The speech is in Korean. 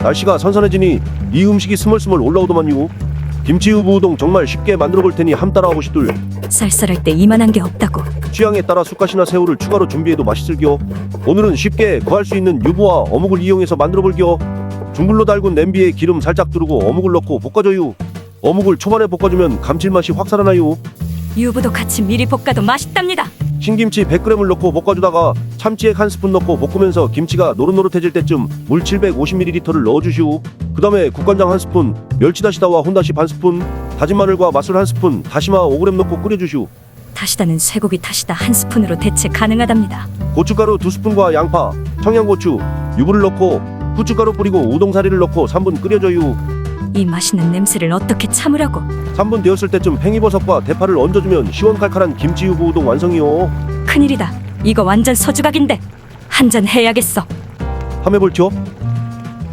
날씨가 선선해지니 이 음식이 스멀스멀 올라오더만요. 김치 유부 우동 정말 쉽게 만들어 볼 테니 함 따라 오시들. 쌀쌀할 때 이만한 게 없다고. 취향에 따라 쑥갓이나 새우를 추가로 준비해도 맛있을겨. 오늘은 쉽게 구할 수 있는 유부와 어묵을 이용해서 만들어 볼겨. 중불로 달군 냄비에 기름 살짝 두르고 어묵을 넣고 볶아줘요. 어묵을 초반에 볶아주면 감칠맛이 확 살아나요. 유부도 같이 미리 볶아도 맛있답니다. 신김치 100g을 넣고 볶아주다가 참치액 한 스푼 넣고 볶으면서 김치가 노릇노릇해질 때쯤 물 750ml를 넣어주시오. 그 다음에 국간장 한 스푼, 멸치다시다와 혼다시 반 스푼, 다진 마늘과 맛술 한 스푼, 다시마 5g 넣고 끓여주시오. 다시다는 쇠고기 다시다 한 스푼으로 대체 가능하답니다. 고춧가루 두 스푼과 양파, 청양고추, 유부를 넣고 후춧가루 뿌리고 우동사리를 넣고 3분 끓여줘요. 이 맛있는 냄새를 어떻게 참으라고. 3분 되었을 때쯤 팽이버섯과 대파를 얹어주면 시원칼칼한 김치 유부 우동 완성이요. 큰일이다. 이거 완전 서주각인데. 한 잔 해야겠어. 함해볼죠?